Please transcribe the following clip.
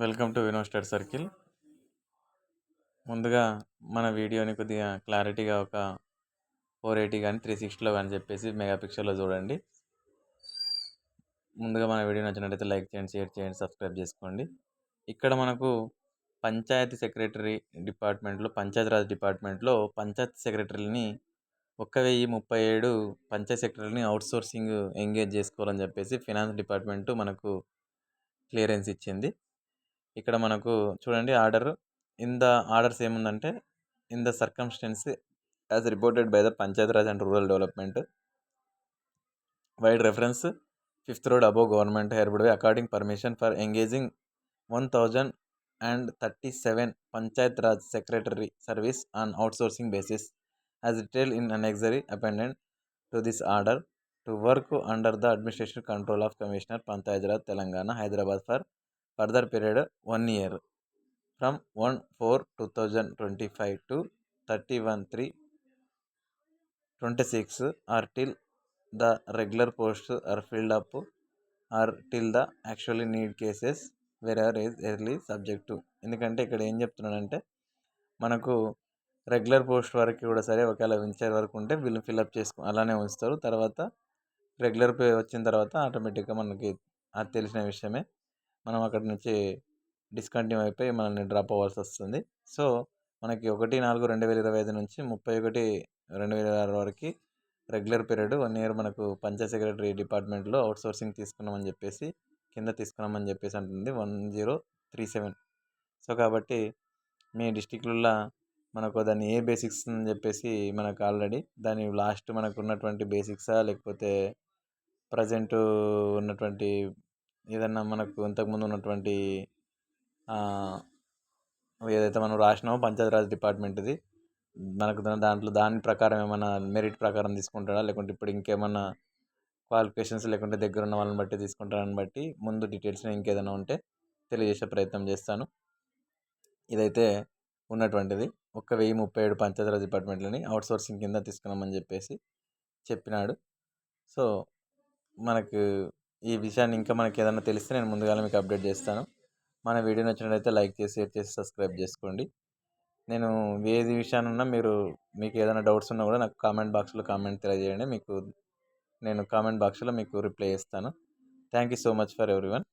Welcome to వినోస్టర్ circle. ముందుగా మన వీడియోని కొద్దిగా క్లారిటీగా ఒక ఫోర్ ఎయిటీ కానీ త్రీ సిక్స్టీలో కానీ చెప్పేసి మెగా పిక్చర్లో చూడండి. ముందుగా మన వీడియో నచ్చినట్లయితే లైక్ చేయండి షేర్ చేయండి సబ్స్క్రైబ్ చేసుకోండి. ఇక్కడ మనకు పంచాయతీ సెక్రటరీ డిపార్ట్మెంట్లో పంచాయతీరాజ్ డిపార్ట్మెంట్లో పంచాయతీ సెక్రటరీని ఒక్క వెయ్యి ముప్పై ఏడు పంచాయతీ సెక్రటరీని అవుట్సోర్సింగ్ ఎంగేజ్ చేసుకోవాలని చెప్పేసి ఫినాన్స్ డిపార్ట్మెంట్ మనకు క్లియరెన్స్ ఇచ్చింది. ఇక్కడ మనకు చూడండి ఆర్డర్. ఇన్ ద ఆర్డర్స్ ఏముందంటే in the circumstances as reported by the panchayat raj and rural development. Vide reference fifth read above government hereby according permission for engaging one thousand and thirty seven panchayat raj secretary service on outsourcing basis. As detail in annexure appended to this order to work under the administration control of commissioner panchayat raj Telangana Hyderabad for further period one year. From one four two thousand twenty five to thirty one three twenty six or till the regular post or filled up or till the actually need cases where or is early subject ఎందుకంటే ఇక్కడ ఏం చెప్తున్నాడంటే మనకు regular post వరకు కూడా సరే ఒకవేళ ఉంచే వరకు ఉంటే వీళ్ళు ఫిల్అప్ చేసుకో అలానే ఉంచుతారు. తర్వాత రెగ్యులర్ పే వచ్చిన తర్వాత ఆటోమేటిక్గా మనకి అది తెలిసిన విషయమే. మనం అక్కడి నుంచి డిస్కంటిన్యూ అయిపోయి మనల్ని డ్రాప్ అవ్వాల్సి వస్తుంది. సో మనకి ఒకటి నాలుగు రెండు వేల ఇరవై ఐదు నుంచి ముప్పై ఒకటి రెండు వేల ఇరవై ఆరు వరకు రెగ్యులర్ పీరియడ్ వన్ ఇయర్ మనకు పంచాయత్ సెక్రటరీ డిపార్ట్మెంట్లో అవుట్ సోర్సింగ్ తీసుకున్నామని చెప్పేసి కింద తీసుకున్నామని చెప్పేసి అంటుంది one zero three seven. So కాబట్టి మీ డిస్టిక్లలో మనకు దాన్ని ఏ బేసిక్స్ అని చెప్పేసి మనకు ఆల్రెడీ దాని లాస్ట్ మనకు ఉన్నటువంటి బేసిక్సా లేకపోతే ప్రజెంట్ ఉన్నటువంటి ఏదన్నా మనకు ఇంతకుముందు ఉన్నటువంటి ఏదైతే మనం రాసినామో పంచాయతీరాజ్ డిపార్ట్మెంట్ది మనకు దాంట్లో దాని ప్రకారం ఏమైనా మెరిట్ ప్రకారం తీసుకుంటాడా? లేకుంటే ఇప్పుడు ఇంకేమన్నా క్వాలిఫికేషన్స్ లేకుంటే దగ్గర ఉన్న వాళ్ళని బట్టి తీసుకుంటారని బట్టి ముందు డీటెయిల్స్ ఇంకేదైనా ఉంటే తెలియజేసే ప్రయత్నం చేస్తాను. ఇదైతే ఉన్నటువంటిది. ఒక్క వెయ్యి ముప్పై ఏడు పంచాయతీరాజ్ డిపార్ట్మెంట్లని అవుట్సోర్సింగ్ కింద తీసుకున్నామని చెప్పేసి చెప్పినాడు. సో మనకు ఈ విషయాన్ని ఇంకా మనకి ఏదైనా తెలిస్తే నేను ముందుగానే మీకు అప్డేట్ చేస్తాను. మన వీడియో నచ్చినట్లయితే లైక్ చేసి షేర్ చేసి సబ్స్క్రైబ్ చేసుకోండి. నేను ఏది విషయాన్ని మీరు మీకు ఏదైనా డౌట్స్ ఉన్నా కూడా నాకు కామెంట్ బాక్స్లో కామెంట్ తెలియజేయండి. మీకు నేను కామెంట్ బాక్స్లో మీకు రిప్లై ఇస్తాను. Thank you so much for everyone.